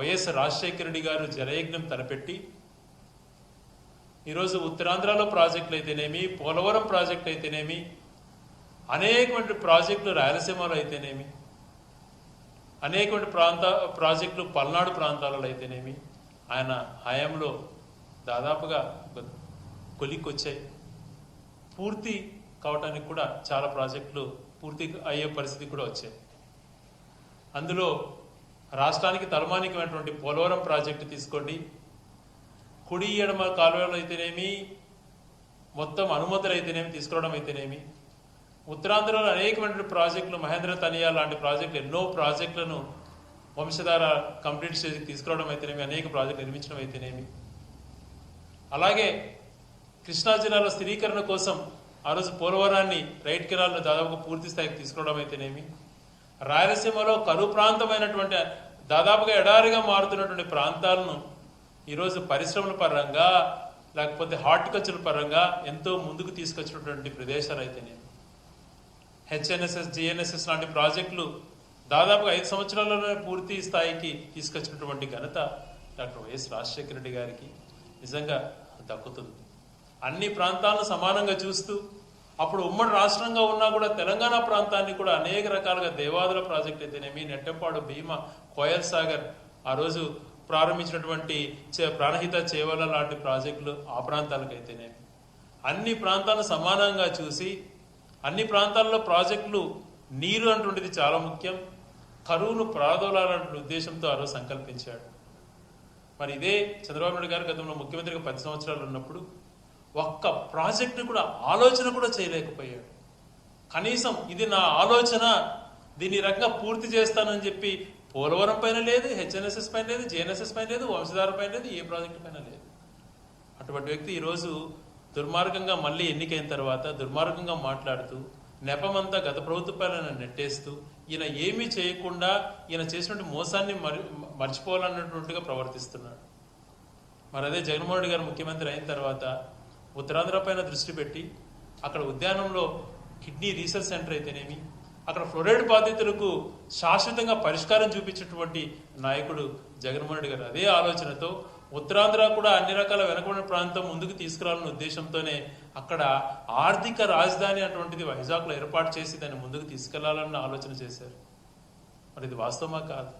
YS Rajasekhara Reddy గారు జలయజ్ఞం తలపెట్టి ఈరోజు ఉత్తరాంధ్రలో ప్రాజెక్టులు అయితేనేమి పోలవరం ప్రాజెక్ట్ అయితేనేమి అనేకమైన ప్రాజెక్టులు రాయలసీమలో అయితేనేమి అనేకమైన ప్రాంత ప్రాజెక్టులు పల్నాడు ప్రాంతాలలో అయితేనేమి ఆయన హయాంలో దాదాపుగా ఒక కొలిక్కొచ్చాయి. పూర్తి కావటానికి కూడా చాలా ప్రాజెక్టులు పూర్తి అయ్యే పరిస్థితి కూడా వచ్చాయి. అందులో రాష్ట్రానికి తలమానికమైనటువంటి పోలవరం ప్రాజెక్టు తీసుకోండి. కుడి ఎడమ కాలువలు అయితేనేమి మొత్తం అనుమతులు అయితేనేమి తీసుకురావడం అయితేనేమి. ఉత్తరాంధ్రలో అనేకమైన ప్రాజెక్టులు మహేంద్ర తనియా లాంటి ప్రాజెక్టులు ఎన్నో ప్రాజెక్టులను వంశధార కంప్లీట్ స్టేజ్కి తీసుకురావడం అయితేనేమి అనేక ప్రాజెక్టులు నిర్మించడం అయితేనేమి. అలాగే కృష్ణా జిల్లాలో స్థిరీకరణ కోసం ఆ రోజు పోలవరాన్ని రైట్ కెనాల్ను దాదాపు పూర్తి స్థాయికి తీసుకురావడం అయితేనేమి. రాయలసీమలో కరువు ప్రాంతమైనటువంటి దాదాపుగా ఎడారిగా మారుతున్నటువంటి ప్రాంతాలను ఈరోజు పరిశ్రమల పరంగా లేకపోతే హార్టికల్చర్ పరంగా ఎంతో ముందుకు తీసుకొచ్చినటువంటి ప్రదేశాలు అయితేనే. హెచ్ఎన్ఎస్ఎస్ జిఎన్ఎస్ఎస్ లాంటి ప్రాజెక్టులు దాదాపుగా ఐదు సంవత్సరాల్లోనే పూర్తి స్థాయికి తీసుకొచ్చినటువంటి ఘనత డాక్టర్ వైఎస్ రాజశేఖర రెడ్డి గారికి. నిజంగా దక్కుతుంది. అన్ని ప్రాంతాలను సమానంగా చూస్తూ అప్పుడు ఉమ్మడి రాష్ట్రంగా ఉన్నా కూడా తెలంగాణ ప్రాంతాన్ని కూడా అనేక రకాలుగా దేవాదుల ప్రాజెక్ట్ అయితేనేమి నెట్టంపాడు భీమ కోయల్ సాగర్ ఆ రోజు ప్రారంభించినటువంటి చే- ప్రాణహిత చేవల లాంటి ప్రాజెక్టులు ఆ ప్రాంతాలకైతేనేమి అన్ని ప్రాంతాలను సమానంగా చూసి అన్ని ప్రాంతాల్లో ప్రాజెక్టులు నీరు అంటుండేది చాలా ముఖ్యం. కరువును ప్రాదోలాలనే ఉద్దేశంతో ఆ రోజు సంకల్పించాడు. మరి ఇదే చంద్రబాబు నాయుడు గారు గతంలో ముఖ్యమంత్రిగా పది సంవత్సరాలు ఉన్నప్పుడు ఒక్క ప్రాజెక్టు కూడా ఆలోచన కూడా చేయలేకపోయాడు. కనీసం ఇది నా ఆలోచన దీని రకంగా పూర్తి చేస్తానని చెప్పి పోలవరం పైన లేదు హెచ్ఎన్ఎస్ఎస్ పైన లేదు జేఎన్ఎస్ఎస్ పైన లేదు వంశధార పైన లేదు ఏ ప్రాజెక్టు పైన లేదు. అటువంటి వ్యక్తి ఈరోజు దుర్మార్గంగా మళ్ళీ ఎన్నికైన తర్వాత దుర్మార్గంగా మాట్లాడుతూ నెపమంతా గత ప్రభుత్వాలను నెట్టేస్తూ ఈయన ఏమీ చేయకుండా ఈయన చేసినటువంటి మోసాన్ని మరి మర్చిపోవాలన్నట్టుగా ప్రవర్తిస్తున్నాడు. మరి అదే జగన్మోహన్ రెడ్డి గారు ముఖ్యమంత్రి అయిన తర్వాత ఉత్తరాంధ్ర పైన దృష్టి పెట్టి అక్కడ ఉద్యానంలో కిడ్నీ రీసెర్చ్ సెంటర్ అయితేనేమి అక్కడ ఫ్లోరైడ్ బాధితులకు శాశ్వతంగా పరిష్కారం చూపించినటువంటి నాయకుడు జగన్మోహన్ రెడ్డి గారు. అదే ఆలోచనతో ఉత్తరాంధ్ర కూడా అన్ని రకాల వెనకబడిన ప్రాంతం ముందుకు తీసుకురావాలన్న ఉద్దేశంతోనే అక్కడ ఆర్థిక రాజధాని అటువంటిది వైజాగ్లో ఏర్పాటు చేసి దాన్ని ముందుకు తీసుకెళ్ళాలన్న ఆలోచన చేశారు. మరి ఇది వాస్తవమా కాదు?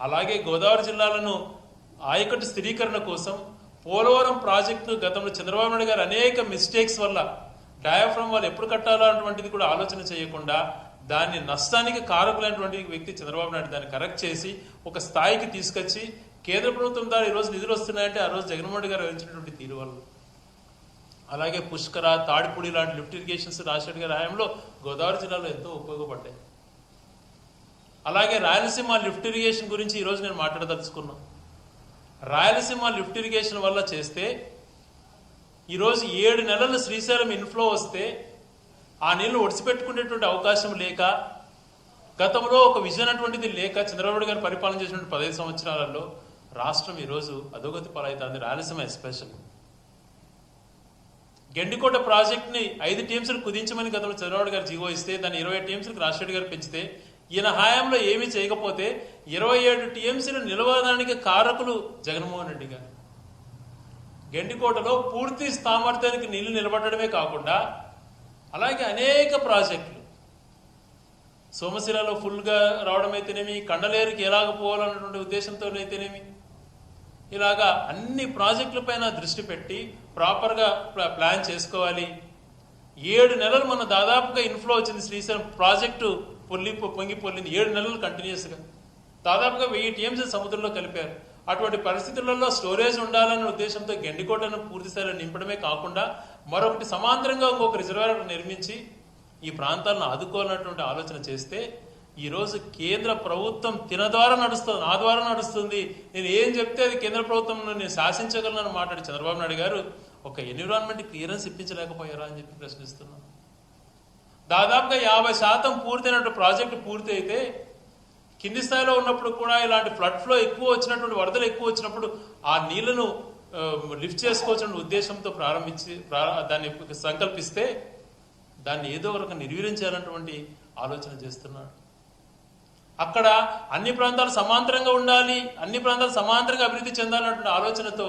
అలాగే గోదావరి జిల్లాలను ఆయకట్టు స్థిరీకరణ కోసం పోలవరం ప్రాజెక్టు గతంలో చంద్రబాబు నాయుడు గారు అనేక మిస్టేక్స్ వల్ల డయాఫ్రమ్ వాళ్ళు ఎప్పుడు కట్టాలో అటువంటిది కూడా ఆలోచన చేయకుండా దాన్ని నష్టానికి కారకులైనటువంటి వ్యక్తి చంద్రబాబు నాయుడు దాన్ని కరెక్ట్ చేసి ఒక స్థాయికి తీసుకొచ్చి కేంద్ర ప్రభుత్వం ద్వారా ఈరోజు నిధులు వస్తున్నాయంటే ఆ రోజు జగన్మోహన్ రెడ్డి గారు వహించినటువంటి తీరు వల్ల. అలాగే పుష్కర తాడిపూడి లాంటి లిఫ్ట్ ఇరిగేషన్స్ రాజశేఖర్ గారి హయాంలో గోదావరి జిల్లాలో ఎంతో ఉపయోగపడ్డాయి. అలాగే రాయలసీమ లిఫ్ట్ ఇరిగేషన్ గురించి ఈరోజు నేను మాట్లాడదలుచుకున్నాను రాయలసీమ లిఫ్ట్ ఇరిగేషన్ వల్ల చేస్తే ఈరోజు ఏడు నెలలు శ్రీశైలం ఇన్ఫ్లో వస్తే ఆ నీళ్ళు ఒడిసిపెట్టుకునేటువంటి అవకాశం లేక గతంలో ఒక విజన్ అటువంటిది లేక చంద్రబాబు గారు పరిపాలన చేసినటువంటి పదహైదు సంవత్సరాలలో రాష్ట్రం ఈరోజు అధోగతి పాలవుతుంది రాయలసీమ ఎస్పెషల్. గెండికోట ప్రాజెక్ట్ని ఐదు టీమ్స్ కుదించమని గతంలో చంద్రబాబు గారు జీవో ఇస్తే దాన్ని ఇరవై టీఎంసీలకు రాజశేఖర్ గారు పెంచితే ఈయన హయాంలో ఏమీ చేయకపోతే ఇరవై ఏడు టీఎంసీలు నిలవడానికి కారకులు జగన్మోహన్ రెడ్డి గారు. గండికోటలో పూర్తి సామర్థ్యానికి నీళ్ళు నిలబడమే కాకుండా అలాగే అనేక ప్రాజెక్టులు. సోమశిలలో ఫుల్గా రావడం అయితేనేమి కండలేరుకి ఎలాగ పోవాలన్నటువంటి ఉద్దేశంతో అయితేనేమి ఇలాగా అన్ని ప్రాజెక్టుల పైన దృష్టి పెట్టి ప్రాపర్గా ప్లాన్ చేసుకోవాలి. ఏడు నెలలు మన దాదాపుగా ఇన్ఫ్లో వచ్చింది శ్రీశైలం ప్రాజెక్టు పొల్లి పొంగి పొల్లింది. ఏడు నెలలు కంటిన్యూస్గా దాదాపుగా వెయ్యి టీఎంసీ సముద్రంలో కలిపారు. అటువంటి పరిస్థితులలో స్టోరేజ్ ఉండాలన్న ఉద్దేశంతో గెండికోటను పూర్తిస్థాయిలో నింపడమే కాకుండా మరొకటి సమాంతరంగా ఇంకొక రిజర్వాయర్ నిర్మించి ఈ ప్రాంతాలను ఆదుకోవాలన్నటువంటి ఆలోచన చేస్తే ఈరోజు కేంద్ర ప్రభుత్వం తిన ద్వారా నడుస్తుంది నా ద్వారా నడుస్తుంది. నేను ఏం చెప్తే అది కేంద్ర ప్రభుత్వం నేను శాసించగలను మాట్లాడి చంద్రబాబు నాయుడు గారు ఒక ఎన్విరాన్మెంట్ క్లియరెన్స్ ఇప్పించలేకపోయారా అని చెప్పి ప్రశ్నిస్తున్నాను. దాదాపుగా యాభై శాతం పూర్తయినటువంటి ప్రాజెక్టు పూర్తి అయితే కింది స్థాయిలో ఉన్నప్పుడు కూడా ఇలాంటి ఫ్లడ్ ఫ్లో ఎక్కువ వచ్చినటువంటి వరదలు ఎక్కువ వచ్చినప్పుడు ఆ నీళ్ళను లిఫ్ట్ చేసుకోవచ్చిన ఉద్దేశంతో ప్రారంభించి దాన్ని సంకల్పిస్తే దాన్ని ఏదో ఒక రకంగా నిర్వీర్యం చేయాలన్నటువంటి ఆలోచన చేస్తున్నాడు. అక్కడ అన్ని ప్రాంతాలు సమాంతరంగా ఉండాలి అన్ని ప్రాంతాలు సమాంతరంగా అభివృద్ధి చెందాలన్నటువంటి ఆలోచనతో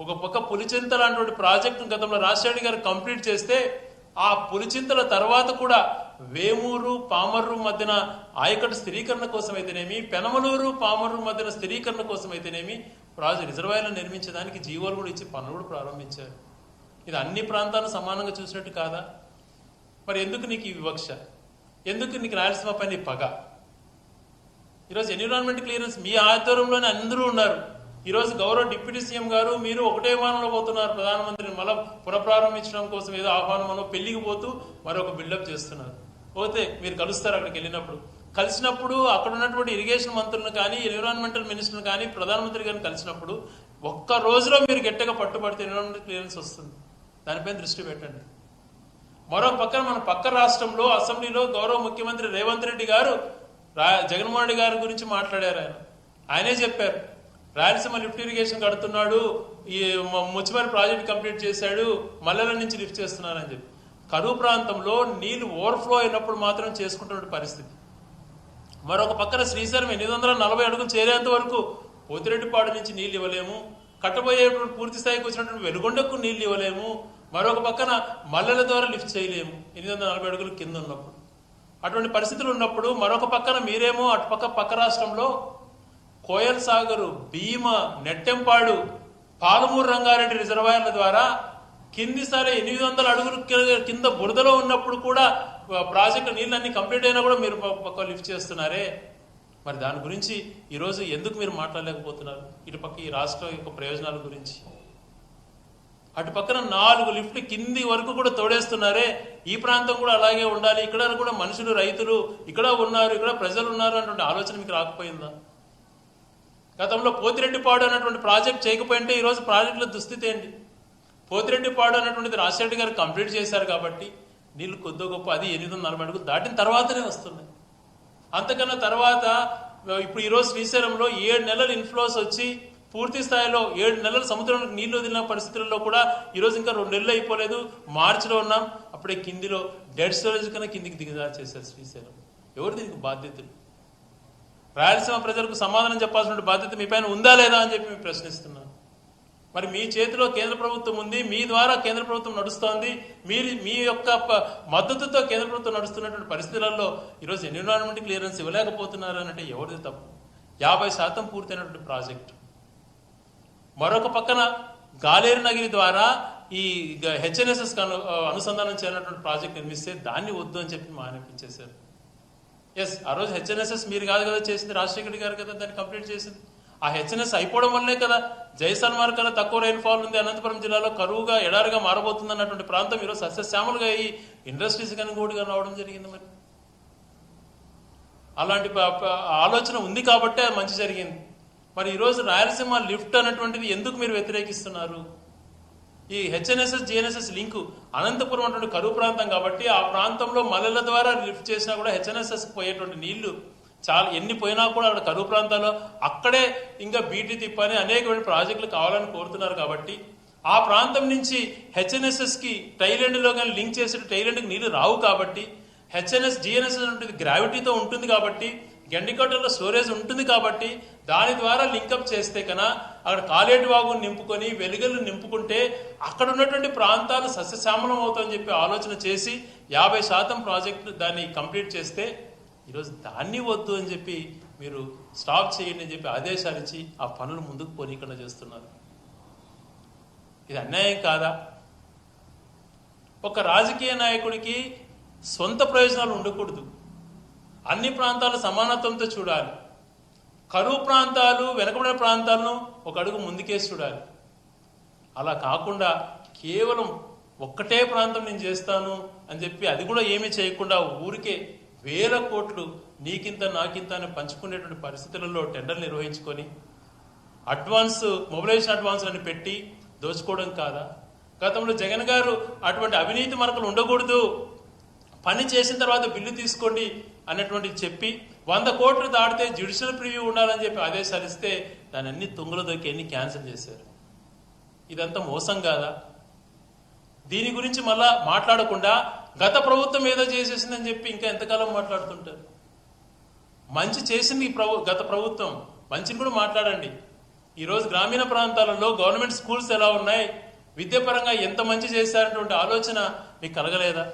ఒక పక్క పులిచింత లాంటి ప్రాజెక్టును గతంలో రాజశేఖర్ గారు కంప్లీట్ చేస్తే ఆ పులిచింతల తర్వాత కూడా వేమూరు పామర్రు మధ్యన ఆయకట్టు స్థిరీకరణ కోసమైతేనేమి పెనమలూరు పామర్రు మధ్యన స్థిరీకరణ కోసం అయితేనేమి రిజర్వాయర్లు నిర్మించడానికి జీవోలు కూడా ఇచ్చి పనులు కూడా ప్రారంభించారు. ఇది అన్ని ప్రాంతాలను సమానంగా చూసినట్టు కాదా? మరి ఎందుకు నీకు ఈ వివక్ష? ఎందుకు నీకు రాయలసీమ పైన పగ? ఈరోజు ఎన్విరాన్మెంట్ క్లియరెన్స్ మీ ఆధ్వర్యంలోనే అందరూ ఉన్నారు. ఈరోజు గౌరవ డిప్యూటీ సీఎం గారు మీరు ఒకటే విమానంలో పోతున్నారు. ప్రధానమంత్రిని మళ్ళా పునఃప్రారంభించడం కోసం ఏదో ఆహ్వానమనో పెళ్ళికి పోతూ మరొక బిల్డప్ చేస్తున్నారు. పోతే మీరు కలుస్తారు అక్కడికి వెళ్ళినప్పుడు. కలిసినప్పుడు అక్కడ ఉన్నటువంటి ఇరిగేషన్ మంత్రులను కానీ ఎన్విరాన్మెంటల్ మినిస్టర్ని కానీ ప్రధానమంత్రి గారిని కలిసినప్పుడు ఒక్క రోజులో మీరు గట్టిగా పట్టుబడితే ఎన్విరాన్మెంటల్ క్లియరెన్స్ వస్తుంది. దానిపైన దృష్టి పెట్టండి. మరో పక్కన మన పక్క రాష్ట్రంలో అసెంబ్లీలో గౌరవ ముఖ్యమంత్రి రేవంత్ రెడ్డి గారు రా- జగన్మోహన్ రెడ్డి గారి గురించి మాట్లాడారు ఆయన. ఆయనే చెప్పారు రాయలసీమ లిఫ్ట్ ఇరిగేషన్ కడుతున్నాడు ఈ మ- ముచ్చిమరి ప్రాజెక్ట్ కంప్లీట్ చేశాడు మల్లెల నుంచి లిఫ్ట్ చేస్తున్నారని చెప్పి. కరువు ప్రాంతంలో నీళ్ళు ఓవర్ఫ్లో అయినప్పుడు మాత్రం చేసుకుంటున్న పరిస్థితి. మరొక పక్కన శ్రీశైలం ఎనిమిది వందల నలభై అడుగులు చేరేంత వరకు పోతిరెడ్డిపాడు నుంచి నీళ్ళు ఇవ్వలేము. కట్టబోయేటువంటి పూర్తి స్థాయికి వచ్చినటువంటి వెలుగొండకు నీళ్ళు ఇవ్వలేము. మరొక పక్కన మల్లెల ద్వారా లిఫ్ట్ చేయలేము. ఎనిమిది వందల నలభై అడుగులు కింద ఉన్నప్పుడు. అటువంటి పరిస్థితులు ఉన్నప్పుడు మరొక పక్కన మీరేమో అటుపక్క పక్క రాష్ట్రంలో కోయల్ సాగరు భీమ నెట్టెంపాడు పాలమూరు రంగారెడ్డి రిజర్వాయర్ల ద్వారా కింది సరే ఎనిమిది వందల అడుగులు కింద బురదలో ఉన్నప్పుడు కూడా ప్రాజెక్టు నీళ్ళన్నీ కంప్లీట్ అయినా కూడా మీరు పక్క లిఫ్ట్ చేస్తున్నారే? మరి దాని గురించి ఈరోజు ఎందుకు మీరు మాట్లాడలేకపోతున్నారు? ఇటు పక్క ఈ రాష్ట్రం యొక్క ప్రయోజనాల గురించి. అటు పక్కన నాలుగు లిఫ్ట్లు కింది వరకు కూడా తోడేస్తున్నారే? ఈ ప్రాంతం కూడా అలాగే ఉండాలి. ఇక్కడ కూడా మనుషులు రైతులు ఇక్కడ ఉన్నారు ఇక్కడ ప్రజలు ఉన్నారు అన్నటువంటి ఆలోచన మీకు రాకపోయిందా? గతంలో పోతిరెడ్డిపాడు అన్నటువంటి ప్రాజెక్ట్ చేయకపోయింటే ఈరోజు ప్రాజెక్టుల దుస్థితి ఏంటి? పోతిరెడ్డిపాడు అన్నటువంటిది రాజశేఖర్ గారు కంప్లీట్ చేశారు కాబట్టి నీళ్ళు కొద్దో గొప్ప అది ఎనిమిది వందల నలభై అడుగులు దాటిన తర్వాతనే వస్తున్నాయి. అంతకన్నా తర్వాత ఇప్పుడు ఈరోజు శ్రీశైలంలో ఏడు నెలలు ఇన్ఫ్లోస్ వచ్చి పూర్తి స్థాయిలో ఏడు నెలలు సముద్రంలో నీళ్ళు వదిలిన పరిస్థితుల్లో కూడా ఈరోజు ఇంకా రెండు నెలలు అయిపోలేదు. మార్చిలో ఉన్నాం. అప్పుడే కిందిలో డెడ్ స్టోరేజ్ కన్నా కిందికి దిగదా చేశారు శ్రీశైలం. ఎవరు దీనికి బాధ్యతలు? రాయలసీమ ప్రజలకు సమాధానం చెప్పాల్సిన బాధ్యత మీ పైన ఉందా లేదా అని చెప్పి మేము ప్రశ్నిస్తున్నాం. మరి మీ చేతిలో కేంద్ర ప్రభుత్వం ఉంది మీ ద్వారా కేంద్ర ప్రభుత్వం నడుస్తోంది మీరు మీ యొక్క ప- మద్దతుతో కేంద్ర ప్రభుత్వం నడుస్తున్నటువంటి పరిస్థితులలో ఈరోజు ఎన్విరాన్మెంట్ క్లియరెన్స్ ఇవ్వలేకపోతున్నారు అంటే ఎవరిది తప్పు? యాభై శాతం పూర్తయినటువంటి ప్రాజెక్టు. మరొక పక్కన గాలేరు నగిరి ద్వారా ఈ హెచ్ఎన్ఎస్ఎస్ అనుసంధానం చేయనటువంటి ప్రాజెక్ట్ నిర్మిస్తే దాన్ని వద్దు అని చెప్పి మానిపించేశారు. ఎస్ ఆ రోజు హెచ్ఎన్ఎస్ఎస్ మీరు కాదు కదా చేసింది రాజశేఖర్ గారు కదా దాన్ని కంప్లీట్ చేసింది. ఆ హెచ్ఎన్ఎస్ అయిపోవడం వల్లే కదా జైసల్మార్ కన్నా తక్కువ రైన్ఫాల్ ఉంది అనంతపురం జిల్లాలో కరువుగా ఎడారిగా మారబోతుంది అన్నటువంటి ప్రాంతం ఈరోజు సస్యశ్యామలుగా ఈ ఇండస్ట్రీస్ కానీ కూడా రావడం జరిగింది మరి. అలాంటి ప- ఆలోచన ఉంది కాబట్టే అది మంచి జరిగింది. మరి ఈరోజు రాయలసీమ లిఫ్ట్ అన్నటువంటిది ఎందుకు మీరు వ్యతిరేకిస్తున్నారు? ఈ హెచ్ఎన్ఎస్ఎస్ జిఎన్ఎస్ఎస్ లింకు అనంతపురం అటువంటి కరువు ప్రాంతం కాబట్టి ఆ ప్రాంతంలో మలల ద్వారా లిఫ్ట్ చేసినా కూడా హెచ్ఎన్ఎస్ఎస్ పోయేటువంటి నీళ్ళు చాలా ఎన్ని పోయినా కూడా అక్కడ కరువు ప్రాంతాల్లో అక్కడే ఇంకా బీటీ తిప్పని అనేకమైన ప్రాజెక్టులు కావాలని కోరుతున్నారు కాబట్టి ఆ ప్రాంతం నుంచి హెచ్ఎన్ఎస్ఎస్కి కి కానీ లింక్ చేసే టైలాండ్కి నీళ్ళు రావు కాబట్టి హెచ్ఎన్ఎస్ జిఎన్ఎస్ఎస్ ఉంటుంది గ్రావిటీతో ఉంటుంది కాబట్టి గండికోటలో స్టోరేజ్ ఉంటుంది కాబట్టి దాని ద్వారా లింకప్ చేస్తే కన్నా అక్కడ కాలేటి వాగును నింపుకొని వెలుగులు నింపుకుంటే అక్కడ ఉన్నటువంటి ప్రాంతాలు సస్యశ్యామలం అవుతాయని చెప్పి ఆలోచన చేసి యాభై శాతం ప్రాజెక్టు దాన్ని కంప్లీట్ చేస్తే ఈరోజు దాన్ని వద్దు అని చెప్పి మీరు స్టాప్ చేయండి అని చెప్పి ఆదేశాలు ఇచ్చి ఆ పనులు ముందుకు పోనీకుండా చేస్తున్నారు. ఇది అన్యాయం కాదా? ఒక రాజకీయ నాయకుడికి సొంత ప్రయోజనాలు ఉండకూడదు. అన్ని ప్రాంతాలు సమానత్వంతో చూడాలి. కరువు ప్రాంతాలు వెనకబడిన ప్రాంతాలను ఒక అడుగు ముందుకేసి చూడాలి. అలా కాకుండా కేవలం ఒక్కటే ప్రాంతం నేను చేస్తాను అని చెప్పి అది కూడా ఏమీ చేయకుండా ఊరికే వేల కోట్లు నీకింత నాకింత అని పంచుకునేటువంటి పరిస్థితులలో టెండర్లు నిర్వహించుకొని అడ్వాన్స్ మొబిలైజేషన్ అడ్వాన్స్లను పెట్టి దోచుకోవడం కాదా? గతంలో జగన్ గారు అటువంటి అవినీతి మరకలు ఉండకూడదు. పని చేసిన తర్వాత బిల్లు తీసుకోండి అన్నటువంటి చెప్పి వంద కోట్లు దాటితే జ్యుడిషియల్ ప్రివ్యూ ఉండాలని చెప్పి ఆదేశాలు ఇస్తే దాని అన్ని తుంగలు దొరికి అన్ని క్యాన్సిల్ చేశారు. ఇదంతా మోసం కాదా? దీని గురించి మళ్ళా మాట్లాడకుండా గత ప్రభుత్వం ఏదో చేసేసిందని చెప్పి ఇంకా ఎంతకాలం మాట్లాడుతుంటారు? మంచి చేసింది ఈ ప్రభు గత ప్రభుత్వం. మంచిని కూడా మాట్లాడండి. ఈరోజు గ్రామీణ ప్రాంతాలలో గవర్నమెంట్ స్కూల్స్ ఎలా ఉన్నాయి? విద్యాపరంగా ఎంత మంచి చేశారనేటువంటి ఆలోచన మీకు కలగలేదా?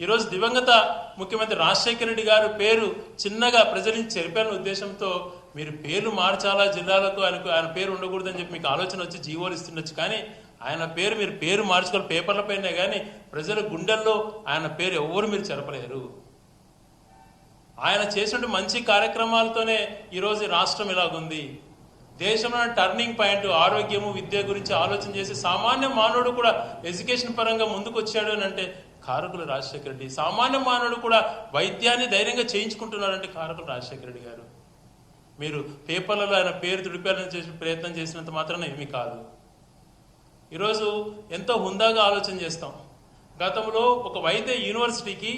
ఈరోజు దివంగత ముఖ్యమంత్రి రాజశేఖర రెడ్డి గారు పేరు చిన్నగా ప్రజలను నుంచి ఉద్దేశంతో మీరు పేర్లు మార్చాలా జిల్లాలకు? ఆయనకు ఆయన పేరు ఉండకూడదని చెప్పి మీకు ఆలోచన వచ్చి జీవోలు ఇస్తుండొచ్చు. కానీ ఆయన పేరు మీరు పేరు మార్చుకోవాలి పేపర్లపైనే కానీ ప్రజల గుండెల్లో ఆయన పేరు ఎవరు మీరు చెరపలేరు. ఆయన చేసిన మంచి కార్యక్రమాలతోనే ఈరోజు రాష్ట్రం ఇలాగుంది. దేశంలో టర్నింగ్ పాయింట్ ఆరోగ్యము విద్య గురించి ఆలోచన చేసి సామాన్య మానవుడు కూడా ఎడ్యుకేషన్ పరంగా ముందుకు వచ్చాడు అని అంటే కారకులు రాజశేఖర రెడ్డి. సామాన్య మానవుడు కూడా వైద్యాన్ని ధైర్యంగా చేయించుకుంటున్నారంటే కారకులు రాజశేఖర రెడ్డి గారు. మీరు పేపర్లలో ఆయన పేరు తుడిపేయాలని చేసి ప్రయత్నం చేసినంత మాత్రాన ఏమీ కాదు. ఈరోజు ఎంతో హుందాగా ఆలోచన చేస్తాం. గతంలో ఒక వైద్య యూనివర్సిటీకి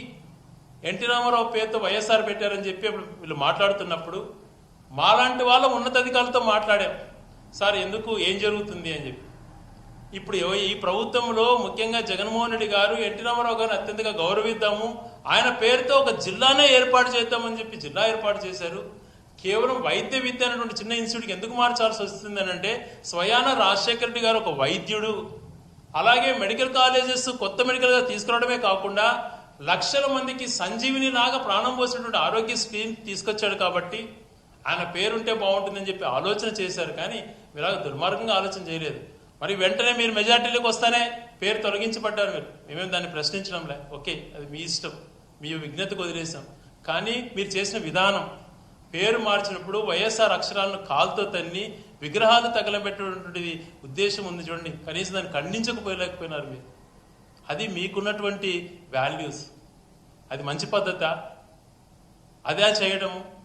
ఎన్టీ రామారావు పేరుతో వైఎస్ఆర్ పెట్టారని చెప్పి అప్పుడు వీళ్ళు మాట్లాడుతున్నప్పుడు మాలాంటి వాళ్ళ ఉన్నతాధికారులతో మాట్లాడాం. సార్ ఎందుకు? ఏం జరుగుతుంది అని చెప్పి. ఇప్పుడు ఈ ప్రభుత్వంలో ముఖ్యంగా జగన్మోహన్ రెడ్డి గారు ఎన్టీ రామారావు గారిని అత్యంతగా గౌరవిద్దాము. ఆయన పేరుతో ఒక జిల్లానే ఏర్పాటు చేద్దామని చెప్పి జిల్లా ఏర్పాటు చేశారు. కేవలం వైద్య విద్య అనేటువంటి చిన్న ఇన్స్టిట్యూట్కి ఎందుకు మార్చాల్సి వస్తుంది అని అంటే స్వయాన రాజశేఖర రెడ్డి గారు ఒక వైద్యుడు. అలాగే మెడికల్ కాలేజెస్ కొత్త మెడికల్గా తీసుకురావడమే కాకుండా లక్షల మందికి సంజీవిని లాగా ప్రాణం పోసినటువంటి ఆరోగ్య స్కీమ్ తీసుకొచ్చాడు కాబట్టి ఆయన పేరుంటే బాగుంటుందని చెప్పి ఆలోచన చేశారు కానీ ఇలాగ దుర్మార్గంగా ఆలోచన చేయలేదు. మరి వెంటనే మీరు మెజార్టీలోకి వస్తానే పేరు తొలగించబడ్డారు మీరు. మేమేం దాన్ని ప్రశ్నించడంలే. ఓకే అది మీ ఇష్టం. మీ విజ్ఞతకు వదిలేసాం. కానీ మీరు చేసిన విధానం పేరు మార్చినప్పుడు వైఎస్ఆర్ అక్షరాలను కాలుతో తన్ని విగ్రహాలు తగలబెట్టేటువంటి ఉద్దేశం ఉంది చూడండి. కనీసం దాన్ని ఖండించకపోలేకపోయినారు మీరు. అది మీకున్నటువంటి వాల్యూస్. అది మంచి పద్ధత? అదే చేయడము?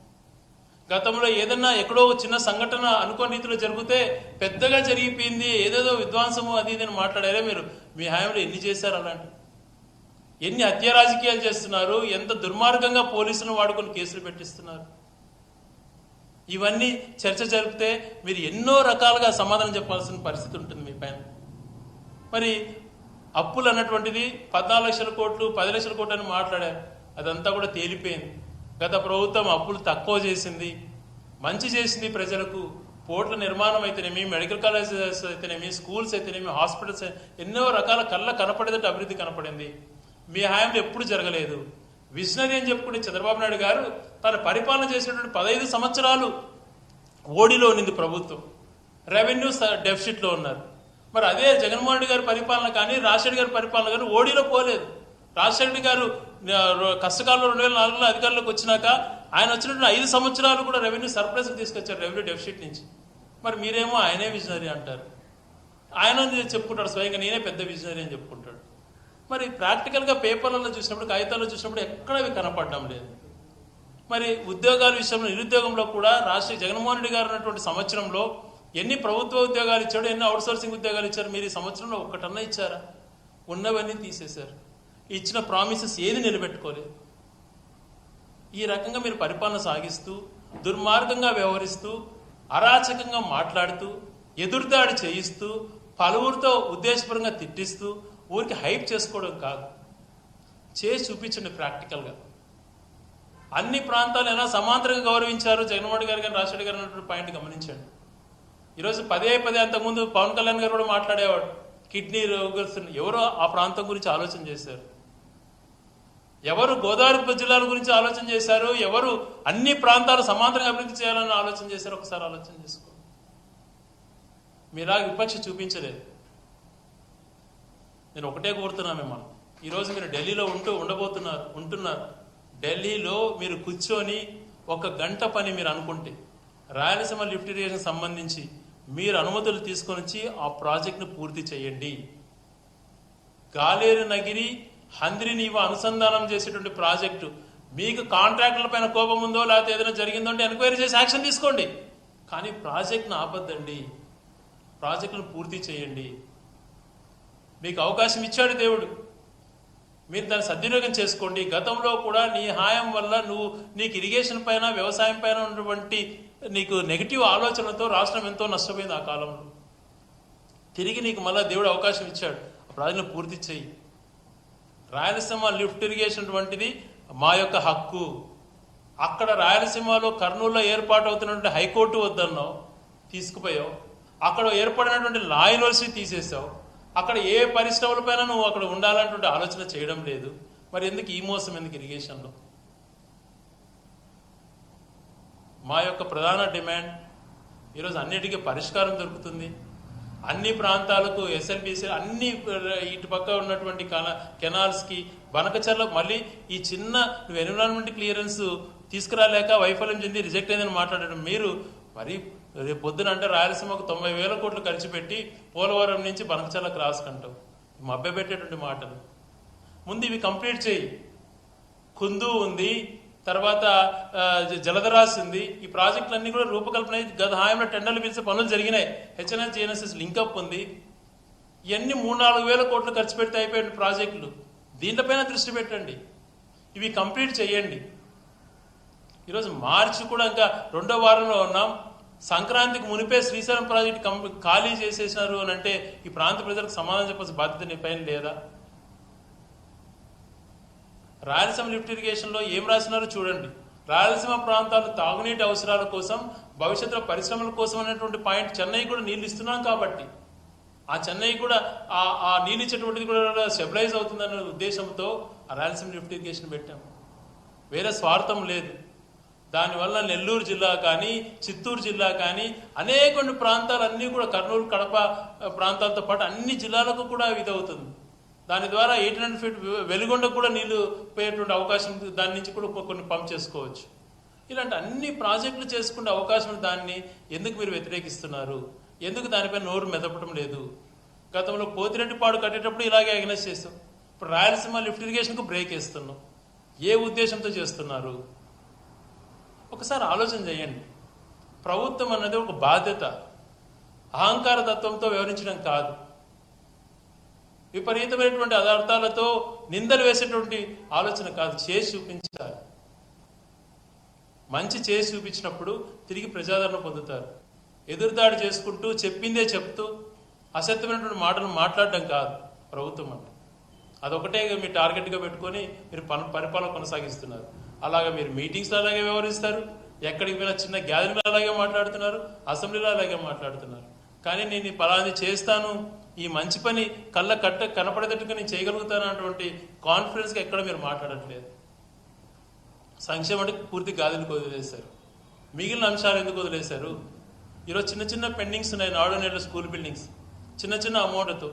గతంలో ఏదన్నా ఎక్కడో చిన్న సంఘటన అనుకోని రీతిలో జరిగితే పెద్దగా జరిగిపోయింది ఏదేదో విద్వాంసము అది ఇది అని మాట్లాడారే మీరు. మీ హాయంలో ఎన్ని చేశారు అలాంటి? ఎన్ని హత్య రాజకీయాలు చేస్తున్నారు? ఎంత దుర్మార్గంగా పోలీసులను వాడుకొని కేసులు పెట్టిస్తున్నారు? ఇవన్నీ చర్చ జరిపితే మీరు ఎన్నో రకాలుగా సమాధానం చెప్పాల్సిన పరిస్థితి ఉంటుంది మీ పైన. మరి అప్పులు అన్నటువంటిది పద్నాలుగు లక్షల కోట్లు పది లక్షల కోట్లు అని మాట్లాడారు. అదంతా కూడా తేలిపోయింది. గత ప్రభుత్వం అప్పులు తక్కువ చేసింది మంచి చేసింది ప్రజలకు పోర్ట్ల నిర్మాణం అయితేనేమి మెడికల్ కాలేజెస్ అయితేనేమి స్కూల్స్ అయితేనేమి హాస్పిటల్స్ ఎన్నో రకాల కళ్ళ కనపడేటట్టు అభివృద్ధి కనపడింది. మీ హయాంలో ఎప్పుడు జరగలేదు. విజనరీ అని చెప్పుకునే చంద్రబాబు నాయుడు గారు తన పరిపాలన చేసినటువంటి పదహైదు సంవత్సరాలు ఓడిలో ఉన్నింది ప్రభుత్వం. రెవెన్యూ డెఫిసిట్లో ఉన్నారు. మరి అదే జగన్మోహన్ రెడ్డి గారి పరిపాలన కానీ రాజశేఖర్ గారి పరిపాలన కానీ ఓడిలో పోలేదు. రాజశేఖర గారు కష్టకాలంలో రెండు వేల నాలుగులో అధికారంలోకి వచ్చినాక ఆయన వచ్చినటువంటి ఐదు సంవత్సరాలు కూడా రెవెన్యూ సర్ప్లస్ తీసుకొచ్చారు రెవెన్యూ డెఫిసిట్ నుంచి. మరి మీరేమో ఆయనే విజనరీ అంటారు. ఆయన చెప్పుకుంటాడు స్వయంగా నేనే పెద్ద విజనరీ అని చెప్పుకుంటాడు. మరి ప్రాక్టికల్గా పేపర్లలో చూసినప్పుడు కాగితాల్లో చూసినప్పుడు ఎక్కడ అవి కనపడడం లేదు. మరి ఉద్యోగాల విషయంలో నిరుద్యోగంలో కూడా రాష్ట్ర జగన్మోహన్ రెడ్డి గారు ఉన్నటువంటి సంవత్సరంలో ఎన్ని ప్రభుత్వ ఉద్యోగాలు ఇచ్చాడు ఎన్ని అవుట్సోర్సింగ్ ఉద్యోగాలు ఇచ్చారు మీరు ఈ సంవత్సరంలో ఒక్కటన్నా ఇచ్చారా? ఉన్నవన్నీ తీసేశారు. ఇచ్చిన ప్రామిసెస్ ఏది నిలబెట్టుకోలేదు. ఈ రకంగా మీరు పరిపాలన సాగిస్తూ దుర్మార్గంగా వ్యవహరిస్తూ అరాచకంగా మాట్లాడుతూ ఎదురుదాడి చేయిస్తూ పలువురితో ఉద్దేశపరంగా తిట్టిస్తూ ఊరికి హైప్ చేసుకోవడం కాదు. చేసి చూపించండి ప్రాక్టికల్గా. అన్ని ప్రాంతాలు ఎలా సమాంతరంగా గౌరవించారు జగన్మోహన్ గారు కానీ రాజశేఖర్ గారు అన్నటువంటి పాయింట్ గమనించండి. ఈరోజు పదే పదే అంతకుముందు పవన్ కళ్యాణ్ గారు కూడా మాట్లాడేవాడు. కిడ్నీ రోగస్తులు ఎవరో ఆ ప్రాంతం గురించి ఆలోచన చేశారు. ఎవరు గోదావరి జిల్లాల గురించి ఆలోచన చేశారు? ఎవరు అన్ని ప్రాంతాలు సమాంతరంగా అభివృద్ధి చేయాలని ఆలోచన చేశారు? ఒకసారి ఆలోచన చేసుకో. మీరా విపక్ష చూపించలేదు. నేను ఒకటే కోరుతున్నా మిమ్మల్ని. ఈరోజు మీరు ఢిల్లీలో ఉంటూ ఉండబోతున్నారు ఉంటున్నారు. ఢిల్లీలో మీరు కూర్చొని ఒక గంట పని మీరు అనుకుంటే రాయలసీమ లిఫ్ట్ ఇరిగేషన్ సంబంధించి మీరు అనుమతులు తీసుకొని వచ్చి ఆ ప్రాజెక్ట్ను పూర్తి చేయండి. గాలేరు నగిరి హంద్రినీవ అనుసంధానం చేసేటువంటి ప్రాజెక్టు మీకు కాంట్రాక్టుల పైన కోపం ఉందో లేకపోతే ఏదైనా జరిగిందో అంటే ఎంక్వైరీ చేసి యాక్షన్ తీసుకోండి. కానీ ప్రాజెక్ట్ను ఆపద్దండి. ప్రాజెక్టును పూర్తి చేయండి. మీకు అవకాశం ఇచ్చాడు దేవుడు. మీరు దాన్ని సద్వినియోగం చేసుకోండి. గతంలో కూడా నీ హాయం వల్ల నువ్వు నీకు ఇరిగేషన్ పైన వ్యవసాయం పైన ఉన్నటువంటి నీకు నెగిటివ్ ఆలోచనతో రాష్ట్రం ఎంతో నష్టపోయింది ఆ కాలంలో. తిరిగి నీకు మళ్ళీ దేవుడు అవకాశం ఇచ్చాడు. ఆ ప్రాజెక్టును పూర్తి చేయి. రాయలసీమ లిఫ్ట్ ఇరిగేషన్ వంటిది మా యొక్క హక్కు. అక్కడ రాయలసీమలో కర్నూలులో ఏర్పాటు అవుతున్నటువంటి హైకోర్టు వద్దన్నావు తీసుకుపోయావు. అక్కడ ఏర్పడినటువంటి లా యూనివర్సిటీ తీసేసావు అక్కడ ఏ పరిశ్రమలపైన నువ్వు అక్కడ ఉండాలన్నటువంటి ఆలోచన చేయడం లేదు. మరి ఎందుకు ఈ మోసం? ఎందుకు ఇరిగేషన్లో? మా యొక్క ప్రధాన డిమాండ్ ఈరోజు అన్నిటికీ పరిష్కారం దొరుకుతుంది. అన్ని ప్రాంతాలకు ఎస్ఎన్బిసి అన్ని ఇటు పక్క ఉన్నటువంటి కెనా- కెనాల్స్కి బనకచర్ల మళ్ళీ ఈ చిన్న ఎన్విరాన్మెంట్ క్లియరెన్స్ తీసుకురాలేక వైఫల్యం చెంది రిజెక్ట్ అయిందని మాట్లాడడం. మీరు మరి రేపు పొద్దున అంటే రాయలసీమకు తొంభై వేల కోట్లు ఖర్చు పెట్టి పోలవరం నుంచి బనకచర్ల క్రాస్ కంటావు మభ్యపెట్టేటువంటి మాటలు. ముందు ఇవి కంప్లీట్ చేయి. కుందు ఉంది తర్వాత ఆ, జ- జలధరాస్ ఉంది ఈ ప్రాజెక్టులన్నీ కూడా రూపకల్పన అయి గత హాయంలో టెండర్లు పిలిచే పనులు జరిగినాయి. హెచ్ఎన్ఎస్ జిఎన్ఎస్ఎస్ లింకప్ ఉంది. ఇవన్నీ మూడు నాలుగు వేల కోట్లు ఖర్చు పెడితే అయిపోయిన ప్రాజెక్టులు. దీంట్లపైన దృష్టి పెట్టండి. ఇవి కంప్లీట్ చేయండి. ఈరోజు మార్చి కూడా ఇంకా రెండో వారంలో ఉన్నాం. సంక్రాంతికి మునిపే శ్రీశైలం ప్రాజెక్ట్ కం- ఖాళీ చేసేసినారు అని అంటే ఈ ప్రాంత ప్రజలకు సమాధానం చెప్పాల్సిన బాధ్యత నీ పైన లేదా? రాయలసీమ లిఫ్ట్ ఇరిగేషన్లో ఏం రాసినారో చూడండి. రాయలసీమ ప్రాంతాలు తాగునీటి అవసరాల కోసం భవిష్యత్తులో పరిశ్రమల కోసం అనేటువంటి పాయింట్ చెన్నై కూడా నీళ్ళు ఇస్తున్నాం కాబట్టి. ఆ చెన్నై కూడా ఆ ఆ నీళ్ళు ఇచ్చేటువంటిది కూడా స్టెబిలైజ్ అవుతుందనే ఉద్దేశంతో ఆ రాయలసీమ లిఫ్ట్ ఇరిగేషన్ పెట్టాము వేరే స్వార్థం లేదు. దానివల్ల నెల్లూరు జిల్లా కానీ చిత్తూరు జిల్లా కానీ అనేక ప్రాంతాలన్నీ కూడా కర్నూలు కడప ప్రాంతాలతో పాటు అన్ని జిల్లాలకు కూడా ఇది అవుతుంది దాని ద్వారా ఎయిట్ హండ్రెడ్ ఫీట్ వెలుగొండకు కూడా నీళ్ళు పోయేటువంటి అవకాశం దాని నుంచి కూడా కొన్ని పంప్ చేసుకోవచ్చు. ఇలాంటి అన్ని ప్రాజెక్టులు చేసుకునే అవకాశం దాన్ని ఎందుకు మీరు వ్యతిరేకిస్తున్నారు? ఎందుకు దానిపై నోరు మెదపడం లేదు? గతంలో పోతిరెడ్డిపాడు కట్టేటప్పుడు ఇలాగే అగ్నెస్ చేస్తాం. ఇప్పుడు రాయలసీమ లిఫ్ట్ ఇరిగేషన్కు బ్రేక్ వేస్తున్నాం. ఏ ఉద్దేశంతో చేస్తున్నారు? ఒకసారి ఆలోచన చేయండి. ప్రభుత్వం అన్నది ఒక బాధ్యత. అహంకార తత్వంతో వ్యవహరించడం కాదు. విపరీతమైనటువంటి అదార్థాలతో నిందలు వేసేటువంటి ఆలోచన కాదు చేసి చూపించాలి. మంచి చేసి చూపించినప్పుడు తిరిగి ప్రజాదరణ పొందుతారు. ఎదురుదాడి చేసుకుంటూ చెప్పిందే చెప్తూ అసత్యమైనటువంటి మాటలు మాట్లాడడం కాదు ప్రభుత్వం అంటే. అదొకటే మీ టార్గెట్గా పెట్టుకొని మీరు పని పరిపాలన కొనసాగిస్తున్నారు. అలాగే మీరు మీటింగ్స్లో అలాగే వ్యవహరిస్తారు. ఎక్కడికి పోయినా చిన్న గ్యాదరింగ్లో అలాగే మాట్లాడుతున్నారు. అసెంబ్లీలో అలాగే మాట్లాడుతున్నారు. కానీ నేను ఈ పలాది చేస్తాను ఈ మంచి పని కళ్ళ కట్ట కనపడేటట్టుగా నేను చేయగలుగుతాను కాన్ఫిడెన్స్గా ఎక్కడ మీరు మాట్లాడట్లేదు. సంక్షేమం అంటే పూర్తి గాదిలకు వదిలేశారు మిగిలిన అంశాలు ఎందుకు వదిలేశారు? ఈరోజు చిన్న చిన్న పెండింగ్స్ ఉన్నాయి నాడు నేడు స్కూల్ బిల్డింగ్స్. చిన్న చిన్న అమౌంట్తో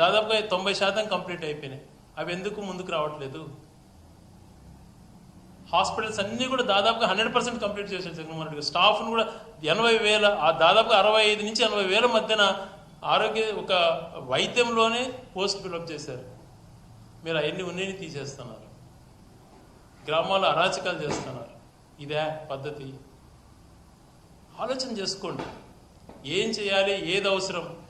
దాదాపుగా తొంభై శాతం కంప్లీట్ అయిపోయినాయి. అవి ఎందుకు ముందుకు రావట్లేదు? హాస్పిటల్స్ అన్నీ కూడా దాదాపుగా హండ్రెడ్ పర్సెంట్ కంప్లీట్ చేశారు జగన్మోహన్ రెడ్డి స్టాఫ్ను కూడా ఎనభై వేల ఆ దాదాపుగా అరవై ఐదు నుంచి ఎనభై వేల మధ్యన ఆరోగ్య ఒక వైద్యంలోనే పోస్ట్ ఫిలప్ చేశారు. మీరు అవన్నీ ఉన్నీని తీసేస్తున్నారు. గ్రామాల్లో అరాచకాలు చేస్తున్నారు. ఇదే పద్ధతి. ఆలోచన చేసుకోండి. ఏం చేయాలి? ఏది అవసరం?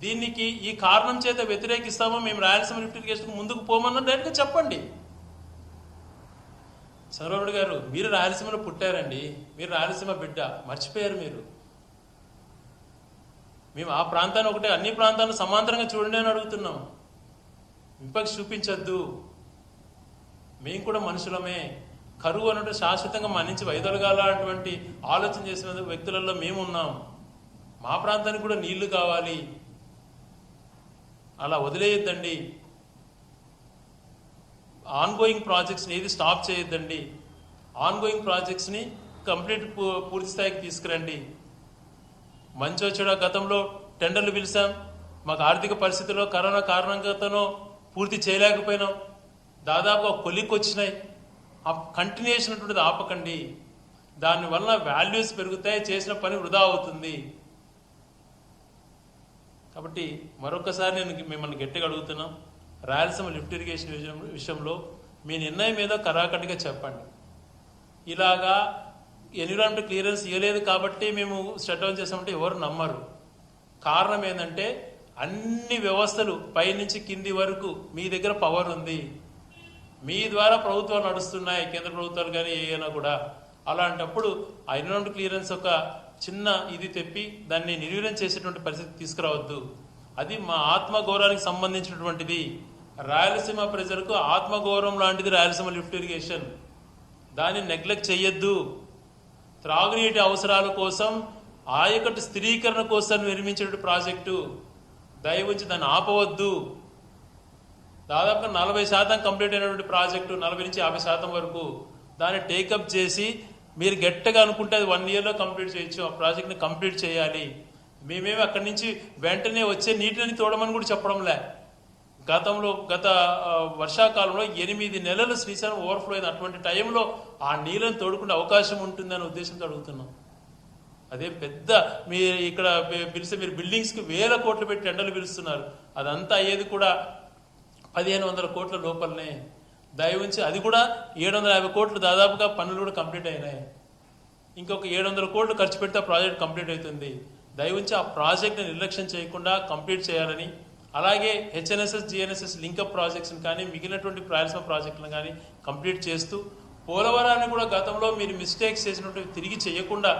దీనికి ఈ కారణం చేత వ్యతిరేకిస్తామో మేము రాయలసీమ లిఫ్ట్ ముందుకు పోమన్నా డైరెక్ట్గా చెప్పండి. చంద్రబాబు గారు మీరు రాయలసీమలో పుట్టారండి. మీరు రాయలసీమ బిడ్డ. మర్చిపోయారు మీరు. మేము ఆ ప్రాంతాన్ని ఒకటే అన్ని ప్రాంతాలను సమాంతరంగా చూడండి అని అడుగుతున్నాం. విపక్ష చూపించద్దు. మేము కూడా మనుషులమే. కరువు అన్నట్టు శాశ్వతంగా మన్నించి వైదొలగాల అటువంటి ఆలోచన చేసిన వ్యక్తులలో మేము ఉన్నాం. మా ప్రాంతానికి కూడా నీళ్ళు కావాలి. అలా వదిలేయొద్దండి. ఆన్గోయింగ్ ప్రాజెక్ట్స్ని ఏది స్టాప్ చేయొద్దండి. ఆన్గోయింగ్ ప్రాజెక్ట్స్ని కంప్లీట్ పూ- పూర్తి స్థాయికి తీసుకురండి. మంచి వచ్చాడు గతంలో టెండర్లు పిలిచాం. మాకు ఆర్థిక పరిస్థితుల్లో కరోనా కారణంగాతోనో పూర్తి చేయలేకపోయినాం. దాదాపు కొలిక్ వచ్చినాయి. ఆ కంటిన్యూషన్ అటువంటిది ఆపకండి. దానివల్ల వాల్యూస్ పెరుగుతాయి చేసిన పని వృధా అవుతుంది. కాబట్టి మరొకసారి నేను మిమ్మల్ని గట్టిగా అడుగుతున్నాం. రాయలసీమ లిఫ్ట్ ఇరిగేషన్ విషయం విషయంలో మీ నిర్ణయం ఏదో కరాకటిగా చెప్పండి. ఇలాగా ఎన్విరాన్మెంట్ క్లియరెన్స్ ఇవ్వలేదు కాబట్టి మేము షట్ డౌన్ చేసామంటే ఎవరు నమ్మరు. కారణం ఏంటంటే అన్ని వ్యవస్థలు పైనుంచి కింది వరకు మీ దగ్గర పవర్ ఉంది. మీ ద్వారా ప్రభుత్వాలు నడుస్తున్నాయి కేంద్ర ప్రభుత్వాలు కానీ ఏమైనా కూడా. అలాంటప్పుడు ఆ ఎన్విరాన్మెంట్ క్లియరెన్స్ ఒక చిన్న ఇది తెప్పి దాన్ని నిర్వీర్యం చేసేటువంటి పరిస్థితి తీసుకురావద్దు. అది మా ఆత్మగౌరవానికి సంబంధించినటువంటిది. రాయలసీమ ప్రజలకు ఆత్మగౌరవం లాంటిది రాయలసీమ లిఫ్ట్ ఇరిగేషన్. దాన్ని నెగ్లెక్ట్ చేయొద్దు త్రాగునీటి అవసరాల కోసం ఆయకట్టు స్థిరీకరణ కోసం నిర్మించిన ప్రాజెక్టు దయవుంచి దాన్ని ఆపవద్దు. దాదాపుగా నలభై శాతం కంప్లీట్ అయినటువంటి ప్రాజెక్టు నలభై నుంచి యాభై శాతం వరకు దాన్ని టేకప్ చేసి మీరు గట్టిగా అనుకుంటే అది వన్ ఇయర్లో కంప్లీట్ చేయొచ్చు ఆ ప్రాజెక్ట్ని కంప్లీట్ చేయాలి. మేమేమి అక్కడి నుంచి వెంటనే వచ్చే నీటిని తోడమని కూడా చెప్పడంలే. గతంలో గత వర్షాకాలంలో ఎనిమిది నెలలు శ్రీశైలం ఓవర్ఫ్లో అయిన అటువంటి టైంలో ఆ నీళ్ళని తోడుకునే అవకాశం ఉంటుందనే ఉద్దేశంతో అడుగుతున్నాం. అదే పెద్ద మీ ఇక్కడ పిలిస్తే మీరు బిల్డింగ్స్కి వేల కోట్లు పెట్టి ఎండలు పిలుస్తున్నారు. అదంతా అయ్యేది కూడా పదిహేను వందల కోట్ల లోపలనే. దయ ఉంచి అది కూడా ఏడు వందల యాభై కోట్లు దాదాపుగా పనులు కూడా కంప్లీట్ అయినాయి. ఇంకొక ఏడు వందల కోట్లు ఖర్చు పెడితే ఆ ప్రాజెక్ట్ కంప్లీట్ అవుతుంది. దయ ఉంచి ఆ ప్రాజెక్ట్ని నిర్లక్ష్యం చేయకుండా కంప్లీట్ చేయాలని అలాగే హెచ్ఎన్ఎస్ఎస్ జిఎన్ఎస్ఎస్ లింకప్ ప్రాజెక్ట్స్ని కానీ మిగిలినటువంటి ప్రాయలసీమ ప్రాజెక్టులను కానీ కంప్లీట్ చేస్తూ పోలవరాన్ని కూడా గతంలో మీరు మిస్టేక్స్ చేసినటువంటి తిరిగి చేయకుండా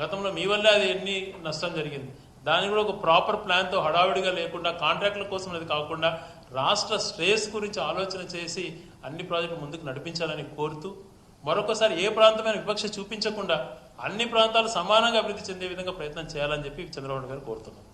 గతంలో మీ వల్లే అది ఎన్ని నష్టం జరిగింది. దాన్ని కూడా ఒక ప్రాపర్ ప్లాన్తో హడావిడిగా లేకుండా కాంట్రాక్టుల కోసం అది కాకుండా రాష్ట్ర శ్రేయస్ గురించి ఆలోచన చేసి అన్ని ప్రాజెక్టులు ముందుకు నడిపించాలని కోరుతూ మరొకసారి ఏ ప్రాంతమైన వివక్ష చూపించకుండా అన్ని ప్రాంతాలు సమానంగా అభివృద్ధి చెందే విధంగా ప్రయత్నం చేయాలని చెప్పి చంద్రబాబు గారు కోరుతున్నారు.